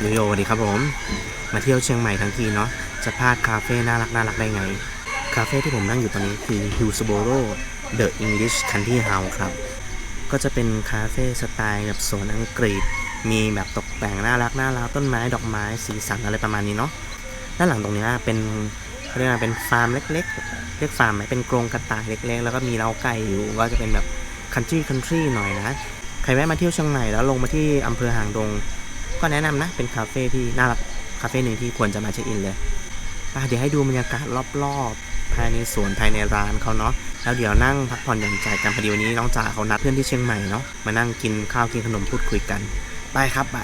โยโยสวัสดีครับผม มาเที่ยวเชียงใหม่ทั้งทีเนาะจะพลาดคาเฟ่น่ารักน่ารักได้ไง คาเฟ่ที่ผมนั่งอยู่ตอนนี้คือ Hillsboro The English Country House ครับ ก็จะเป็นคาเฟ่สไตล์แบบโซนอังกฤษ มีแบบตกแต่งน่ารักน่ารักต้นไม้ดอกไม้สีสันอะไรประมาณนี้เนาะด้านหลังตรงเนี้ยเป็นเขาเรียกว่าเป็นฟาร์มเล็กๆ เรียกฟาร์มไหมเป็นกรงกระต่ายเล็ก ๆ แล้วก็มีเล้าไก่อยู่ก็จะเป็นแบบคันทรีคันทรีหน่อยนะ ใครแวะมาเที่ยวเชียงใหม่แล้วลงมาที่อำเภอหางดง ก็แนะนำนะ เป็นคาเฟ่ที่น่ารักคาเฟ่หนึ่งที่ควรจะมาเช็คอินเลยอะเดี๋ยวให้ดูบรรยากาศรอบๆ ภายในสวนภายในร้านเขาเนาะแล้วเดี๋ยวนั่งพักผ่อนหย่อนใจกันพอดีวันนี้น้องจ๋าเขานัดเพื่อนที่เชียงใหม่เนาะมานั่งกินข้าวกินขนมพูดคุยกัน ไปครับไป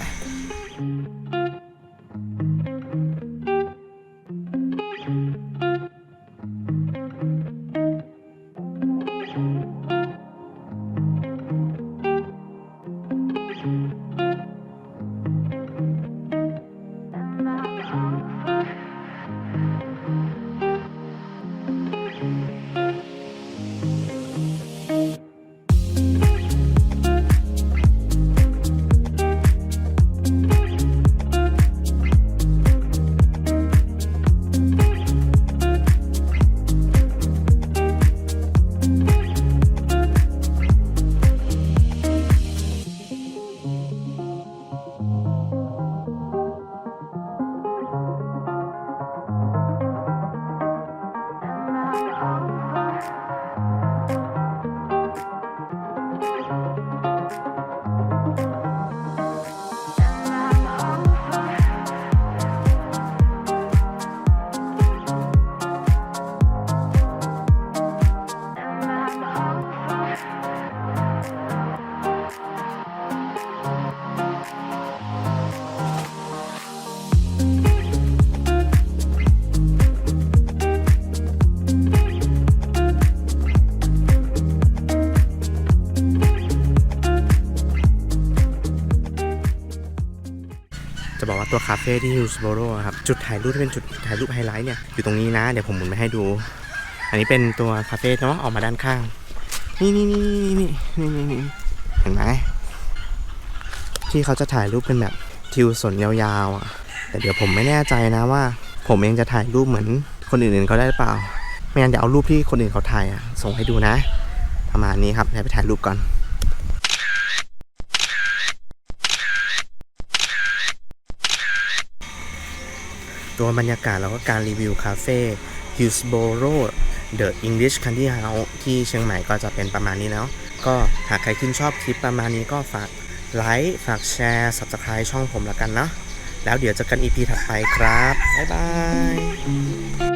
บอกว่าตัวคาเฟ่ที่ฮิลส์โบโรครับจุดถ่ายรูปที่เป็นจุดถ่ายรูปไฮไลท์เนี่ยอยู่ตรงนี้นะ เดี๋ยวผมหมุนมาให้ดู อันนี้เป็นตัวคาเฟ่เนาะออกมาด้านข้าง นี่นี่นี่นี่นี่นี่นี่เห็นไหมที่เขาจะถ่ายรูปเป็นแบบทิวสนยาวๆอะแต่เดี๋ยวผมไม่แน่ใจนะว่า ผมเองจะถ่ายรูปเหมือนคนอื่นๆเขาได้หรือเปล่า ไม่งั้นเดี๋ยวเอารูปที่คนอื่นเขาถ่ายอะส่งให้ดูนะ ประมาณนี้ครับเดี๋ยวไปถ่ายรูปก่อน ตัวบรรยากาศแล้วก็การรีวิวคาเฟ่ Hillsboro The English Country House ที่เชียงใหม่ก็จะเป็นประมาณนี้แล้ว ก็หากใครชื่นชอบคลิปประมาณนี้ก็ฝากไลค์ฝากแชร์ Subscribe ช่องผมละกันเนาะแล้วเดี๋ยวเจอกัน EP ถัดไปครับ บ๊ายบาย